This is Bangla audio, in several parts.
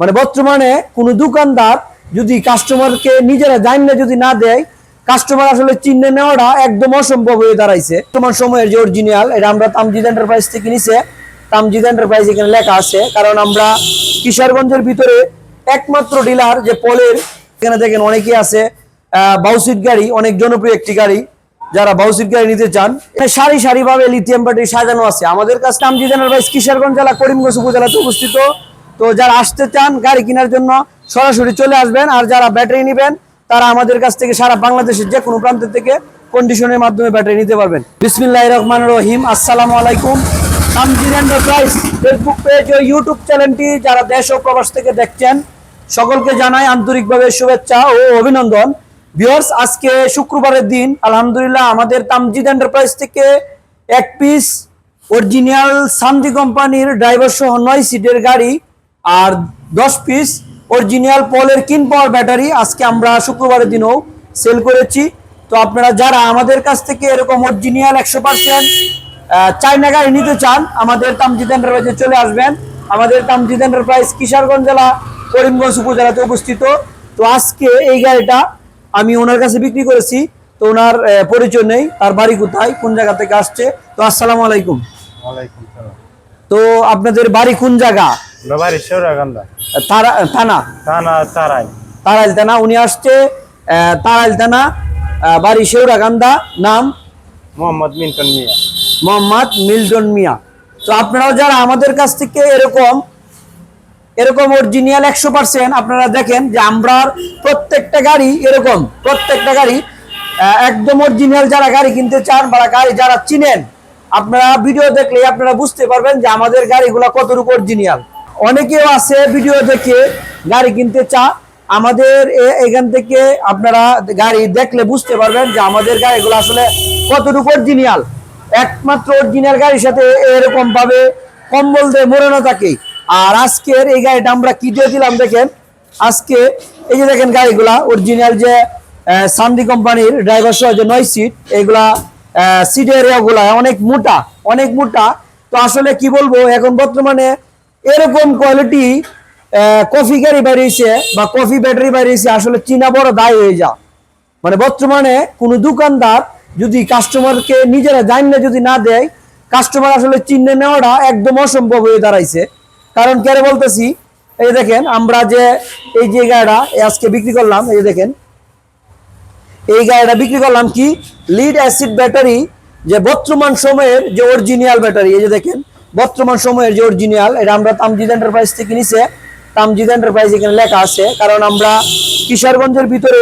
মানে বর্তমানে কোনো দোকানদার যদি কাস্টমারকে নিজেরা জানলে যদি না দেয় কাস্টমার আসলে চিহ্নে নেওয়াটা একদম অসম্ভব হয়ে দাঁড়াইছে। বর্তমান সময়ের যে অরিজিনাল এটা আমরা তামজিদ এন্টারপ্রাইজ থেকে নিছে। তামজিদ এন্টারপ্রাইজ এখানে লেখা আছে, কারণ আমরা কিশোরগঞ্জের ভিতরে একমাত্র ডিলার যে পলের, এখানে দেখেন অনেকেই আছে বাউসিট গাড়ি, অনেক জনপ্রিয় একটি গাড়ি, যারা বাউসিট গাড়ি নিতে চান। সারি সারি ভাবে লিথিয়াম ব্যাটারি সাজানো আছে। আমাদের কাছে তামজিদ এন্টারপ্রাইজ কিশোরগঞ্জ জেলা, করিমগঞ্জ উপজেলাতে অবস্থিত। তো যারা আসতে চান গাড়ি কেনার জন্য, সরাসরি চলে আসবেন। আর যারা ব্যাটারি নেবেন, তারা আমাদের কাছ থেকে সারা বাংলাদেশের যে কোনো প্রান্ত থেকে কন্ডিশনের মাধ্যমে ব্যাটারি নিতে পারবেন। বিসমিল্লাহ রহমান রহিম। আসসালামু আলাইকুম। এন্টারপ্রাইজ ফেসবুক পেজ ও ইউটিউব চ্যানেলটি যারা দেশ ও প্রবাস থেকে দেখছেন, সকলকে জানাই আন্তরিকভাবে শুভেচ্ছা ও অভিনন্দন। ভিউয়ার্স, আজকে শুক্রবারের দিন, আলহামদুলিল্লাহ, আমাদের তামজিদ এন্টারপ্রাইজ থেকে এক পিস অরিজিনাল সামজি কোম্পানির ড্রাইভার সহ নয় সিটের গাড়ি আর দশ পিস অরিজিনাল পলের কিন পাওয়ার ব্যাটারি আজকে আমরা শুক্রবারের দিনও সেল করেছি। তো আপনারা যারা আমাদের কাছ থেকে এরকম অরিজিনাল একশো পার্সেন্ট চাইনা গাড়ি নিতে চান আমাদের তামজিদ এন্টারপ্রাইজে চলে আসবেন। আমাদের তামজিদ এন্টারপ্রাইজ কিশোরগঞ্জ জেলা করিমগঞ্জ উপজেলাতে অবস্থিত। তো আজকে এই গাড়িটা আমি ওনার কাছে বিক্রি করেছি। তো ওনার পরিচয় নেই তার বাড়ি কোথায় কোন জায়গা থেকে আসছে। তো আসসালামু আলাইকুম। তো আপনাদের বাড়ি কোন জায়গা? বাবারি শেওরাকান্দা তারা থানা? থানা তারাই। তারাইল থানা উনি আসছে তারাইল থানা বাড়ি শেউরাকান্দা নাম? মোহাম্মদ মিন্টন মিয়া। মোহাম্মদ মিল্টন মিয়া। তো আপনারাও যারা আমাদের কাছ থেকে এরকম এরকম অরিজিনাল একশো পার্সেন্ট আপনারা দেখেন যে আমরা প্রত্যেকটা গাড়ি এরকম প্রত্যেকটা গাড়ি একদম অরিজিনাল যারা গাড়ি কিনতে চান বা গাড়ি যারা চিনেন আপনারা ভিডিও দেখলে আপনারা বুঝতে পারবেন যে আমাদের গাড়িগুলো কতটুকু অরিজিনাল অনেকেও আছে ভিডিও দেখে গাড়ি কিনতে চা। আমাদের এখান থেকে আপনারা গাড়ি দেখলে বুঝতে পারবেন যে আমাদের গাড়িগুলো আসলে কতটুকু অরিজিনাল একমাত্র অরিজিনাল গাড়ির সাথে এরকম ভাবে কম্বল দিয়ে মোড়ানো থাকে। আর আজকের এই গাড়িটা আমরা কি দিয়ে দিলাম দেখেন। আজকে এই যে দেখেন গাড়িগুলা অরিজিনাল যে সান্দি কোম্পানির ড্রাইভার সহ যে নয় সিট এগুলা সিট এরিয়াগুলা অনেক মোটা অনেক মোটা। তো আসলে কি বলব, এখন বর্তমানে এরকম কোয়ালিটি কফি গাড়ি বেরিয়েছে বা কফি ব্যাটারি বেরিয়েছে আসলে চীনা বড় দায় হয়ে যা মানে বর্তমানে কোনো দোকানদার যদি কাস্টমারকে নিজেরা জানলে যদি না দেয় কাস্টমার আসলে চিহ্নে নেওয়াটা একদম অসম্ভব হয়ে দাঁড়াইছে। কারণ কেন বলতেছি, এই দেখেন, আমরা যে এই যে গাড়িটা আজকে বিক্রি করলাম, এই দেখেন, এই গাড়িটা বিক্রি করলাম কি? লিড অ্যাসিড ব্যাটারি যে বর্তমান সময়ের যে অরিজিনাল ব্যাটারি এই যে দেখেন বর্তমান সময়ের যে অরিজিনাল এটা আমরা তামজিদ এন্টারপ্রাইজ থেকে নিছে। তামজিদ এন্টারপ্রাইজ এখানে লেখা আছে, কারণ আমরা কিশোরগঞ্জের ভিতরে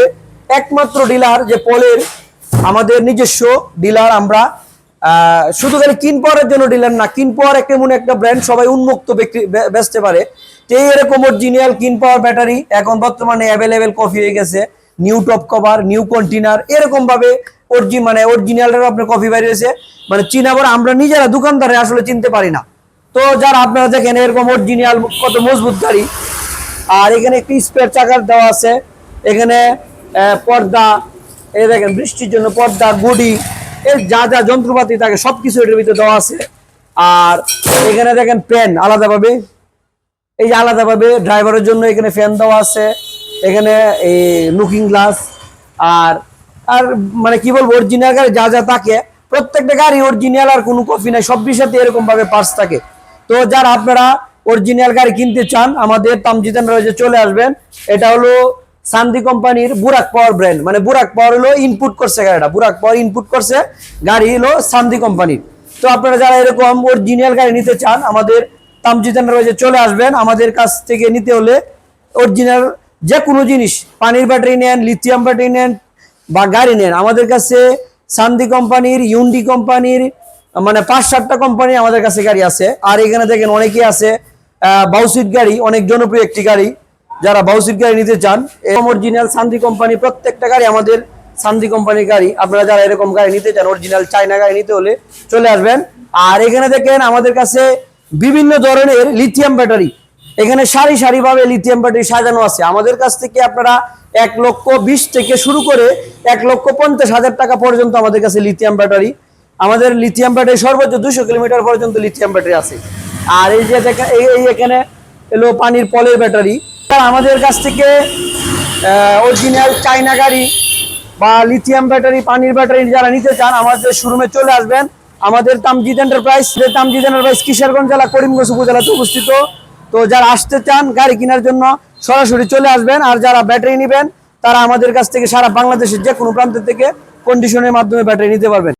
একমাত্র ডিলার যে পলের আমাদের নিজস্ব ডিলার আমরা শুধু খালি কিন পাওয়ারের জন্য ডিলার না, কিন পাওয়ার একটা মনে একটা ব্র্যান্ড সবাই উন্মুক্ত বিক্রি- বে- বেচতে পারে। তো এরকম অরিজিনাল কিন পাওয়ার ব্যাটারি এখন বর্তমানে অ্যাভেলেবেল কফি হয়ে গেছে new top cover new container এরকম ভাবে অরিজি মানে অরিজিনালের আপনার কফি বেরিয়েছে মানে চিনাবার আমরা নিজেরা দোকানদারে আসলে চিনতে পারি না। তো যারা আপনারা দেখেন, এরকম অরিজিনাল কত মজবুত গাড়ি। আর এখানে একটি স্পেয়ার চাকার দেওয়া আছে। এখানে পর্দা এই দেখেন, বৃষ্টির জন্য পর্দা, গুডি এর যা যা যন্ত্রপাতি থাকে সব কিছু এটার ভিতরে দেওয়া আছে। আর এখানে দেখেন পেন আলাদাভাবে এই যে আলাদাভাবে ড্রাইভারের জন্য এখানে ফ্যান দেওয়া আছে। এখানে এই লুকিং গ্লাস আর আর মানে কি বলব অরিজিনাল গাড়ি যা যা থাকে, প্রত্যেকটা গাড়ি অরিজিনাল আর কোনো কপি নাই সব সাথে এরকম ভাবে পার্টস থাকে। তো যারা আপনারা অরিজিনাল গাড়ি কিনতে চান, আমাদের তামজিদান রয়েছে, চলে আসবেন। এটা হলো সান্দি কোম্পানির বুরাক পাওয়ার ব্র্যান্ড মানে বুরাক পাওয়ার হলো ইনপুট করছে গাড়িটা। বুরাক পাওয়ার ইনপুট করছে গাড়ি হলো সান্দি কোম্পানির। তো আপনারা যারা এরকম অরিজিনাল গাড়ি নিতে চান, আমাদের তামজিদান রয়েছে, চলে আসবেন। আমাদের কাছ থেকে নিতে হলে অরিজিনাল যে কোনো জিনিস, পানির ব্যাটারি নেন লিথিয়াম ব্যাটারি নেন বা গাড়ি নেন। আমাদের কাছে সান্দি কোম্পানির, ইউন্ডি কোম্পানির মানে পাঁচ, সাতটা কোম্পানি আমাদের কাছে গাড়ি আছে। আর এখানে দেখেন অনেকেই আছে বাউসিট গাড়ি, অনেক জনপ্রিয় একটি গাড়ি। যারা বাউসিট গাড়ি নিতে চান এরকম অরিজিনাল সান্দি কোম্পানি, প্রত্যেকটা গাড়ি আমাদের সান্দি কোম্পানির গাড়ি। আপনারা যারা এরকম গাড়ি নিতে চান অরিজিনাল চাইনা গাড়ি নিতে হলে চলে আসবেন। আর এখানে দেখেন আমাদের কাছে বিভিন্ন ধরনের লিথিয়াম ব্যাটারি এখানে সারি সারি ভাবে লিথিয়াম ব্যাটারি সাজানো আছে। আমাদের কাছ থেকে আপনারা এক লক্ষ বিশ থেকে শুরু করে এক লক্ষ পঞ্চাশ হাজার টাকা পর্যন্ত আমাদের কাছে লিথিয়াম ব্যাটারি আমাদের লিথিয়াম ব্যাটারি সর্বোচ্চ দুশো কিলোমিটার পর্যন্ত লিথিয়াম ব্যাটারি আছে। আর এই যে এই এখানে এলো পানির পলের ব্যাটারি আর আমাদের কাছ থেকে অরিজিনাল চাইনা গাড়ি বা লিথিয়াম ব্যাটারি পানির ব্যাটারি যারা নিতে চান, আমাদের শোরুমে চলে আসবেন। আমাদের তামজিদ এন্টারপ্রাইজ তামজিদ এন্টারপ্রাইজ কিশোরগঞ্জ জেলা, করিমগঞ্জ উপজেলাতে অবস্থিত। তো যারা আসতে চান গাড়ি কেনার জন্য, সরাসরি চলে আসবেন। আর যারা ব্যাটারি নেবেন, তারা আমাদের কাছ থেকে সারা বাংলাদেশের যে কোনো প্রান্ত থেকে কন্ডিশনের মাধ্যমে ব্যাটারি নিতে পারবেন।